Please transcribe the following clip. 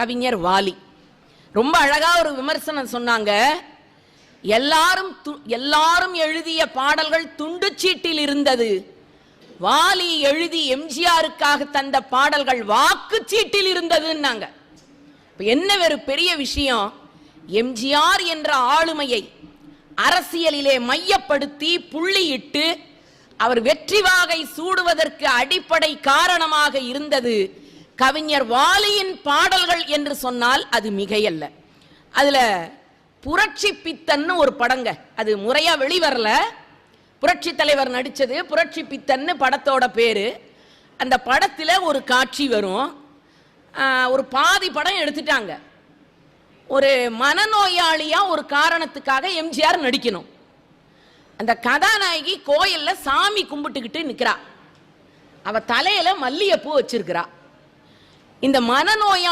கவிஞர் வாலி. ரொம்ப அழகா ஒரு விமர்சனம் சொன்னாங்க. எல்லாரும் து- எல்லாரும் எழுதிய பாடல்கள் துண்டுச்சீட்டில் இருந்தது. வாலி எழுதி எம்ஜிஆருக்காக தந்த பாடல்கள் வாக்குச்சீட்டில் இருந்ததுன்னாங்க. என்ன ஒரு பெரிய விஷயம்? எம்ஜிஆர் என்ற ஆளுமையை அரசியலிலே மையப்படுத்தி புள்ளியிட்டு அவர் வெற்றி வாகை சூடுவதற்கு அடிப்படை காரணமாக இருந்தது. கவிஞர் வாலியின் பாடல்கள் என்று சொன்னால் அது மிகையல்ல. அதுல புரட்சி பித்தன்னு ஒரு படங்க. அது முறையா வெளிவரல. புரட்சி தலைவர் நடிச்சது புரட்சி பித்தன்னு படத்தோட பேரு. அந்த படத்துல ஒரு காட்சி வரும். ஒரு பாதி படம் எடுத்துட்டாங்க. ஒரு மனநோயாளியா ஒரு காரணத்துக்காக எம்ஜிஆர் நடிக்கணும். அந்த கதாநாயகி கோயில்ல சாமி கும்பிட்டுக்கிட்டு நிக்கிறா. அவ தலையில மல்லிகைப்பூ வச்சிருக்கிறா. இந்த மனநோயா